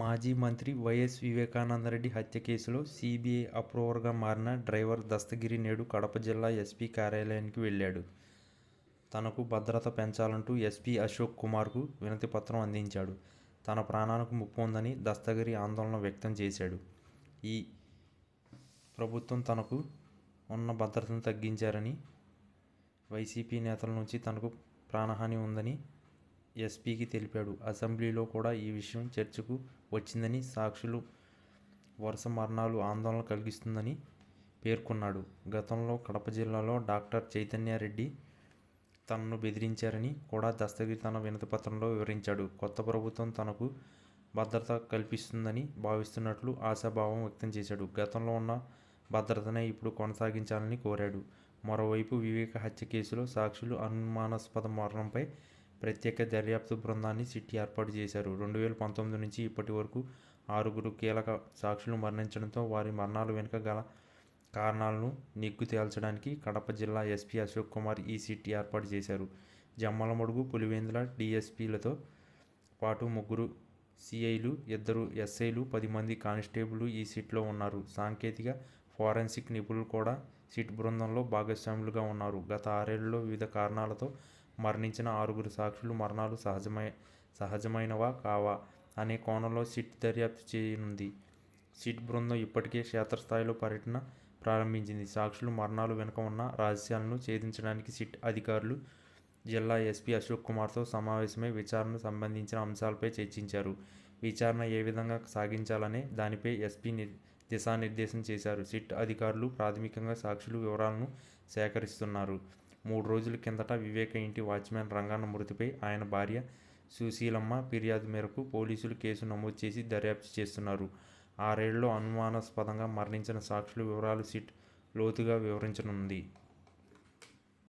మాజీ మంత్రి వైఎస్ వివేకానందరెడ్డి హత్య కేసులో సీబీఐ అప్రూవర్గా మారిన డ్రైవర్ దస్తగిరి నేడు కడప జిల్లా ఎస్పీ కార్యాలయానికి వెళ్ళాడు తనకు భద్రత పెంచాలంటూ ఎస్పీ అశోక్ కుమార్కు వినతిపత్రం అందించాడు. తన ప్రాణాలకు ముప్పు ఉందని దస్తగిరి ఆందోళన వ్యక్తం చేశాడు. ఈ ప్రభుత్వం తనకు ఉన్న భద్రతను తగ్గించారని, వైసీపీ నేతల నుంచి తనకు ప్రాణహాని ఉందని ఎస్పీకి తెలిపాడు. అసెంబ్లీలో కూడా ఈ విషయం చర్చకు వచ్చిందని, సాక్షులు వరుస మరణాలు ఆందోళన కలిగిస్తుందని పేర్కొన్నాడు. గతంలో కడప జిల్లాలో డాక్టర్ చైతన్యారెడ్డి తనను బెదిరించారని కూడా దస్తగిరి తన వినతిపత్రంలో వివరించాడు. కొత్త ప్రభుత్వం తనకు భద్రత కల్పిస్తుందని భావిస్తున్నట్లు ఆశాభావం వ్యక్తం చేశాడు. గతంలో ఉన్న భద్రతనే ఇప్పుడు కొనసాగించాలని కోరాడు. మరోవైపు వివేక హత్య కేసులో సాక్షులు అనుమానాస్పద మరణంపై ప్రత్యేక దర్యాప్తు బృందాన్ని సిట్ ఏర్పాటు చేశారు. రెండు వేల పంతొమ్మిది నుంచి ఇప్పటి వరకు ఆరుగురు కీలక సాక్షులు మరణించడంతో వారి మరణాల వెనుక గల కారణాలను నిగ్గు తేల్చడానికి కడప జిల్లా ఎస్పీ అశోక్ కుమార్ ఈ సిట్ ఏర్పాటు చేశారు. జమ్మలమడుగు, పులివేందుల డిఎస్పీలతో పాటు ముగ్గురు సీఐలు, ఇద్దరు ఎస్ఐలు, పది మంది కానిస్టేబుల్ ఈ సిట్లో ఉన్నారు. సాంకేతిక, ఫోరెన్సిక్ నిపుణులు కూడా సిట్ బృందంలో భాగస్వాములుగా ఉన్నారు. గత ఆరేళ్ళలో వివిధ కారణాలతో మరణించిన ఆరుగురు సాక్షులు మరణాలు సహజమై సహజమైనవా కావా అనే కోణంలో సిట్ దర్యాప్తు చేయనుంది. సిట్ బృందం ఇప్పటికే క్షేత్రస్థాయిలో పర్యటన ప్రారంభించింది. సాక్షులు మరణాలు వెనుక ఉన్న రహస్యాలను ఛేదించడానికి సిట్ అధికారులు జిల్లా ఎస్పీ అశోక్ కుమార్తో సమావేశమై విచారణకు సంబంధించిన అంశాలపై చర్చించారు. విచారణ ఏ విధంగా సాగించాలనే దానిపై ఎస్పీ దిశానిర్దేశం చేశారు. సిట్ అధికారులు ప్రాథమికంగా సాక్షులు వివరాలను సేకరిస్తున్నారు. మూడు రోజుల కిందట వివేక ఇంటి వాచ్మెన్ రంగన్న మృతిపై ఆయన భార్య సుశీలమ్మ ఫిర్యాదు మేరకు పోలీసులు కేసు నమోదు చేసి దర్యాప్తు చేస్తున్నారు. ఆరేళ్ళలో అనుమానాస్పదంగా మరణించిన సాక్షుల వివరాలు సిట్ లోతుగా వివరించనుంది.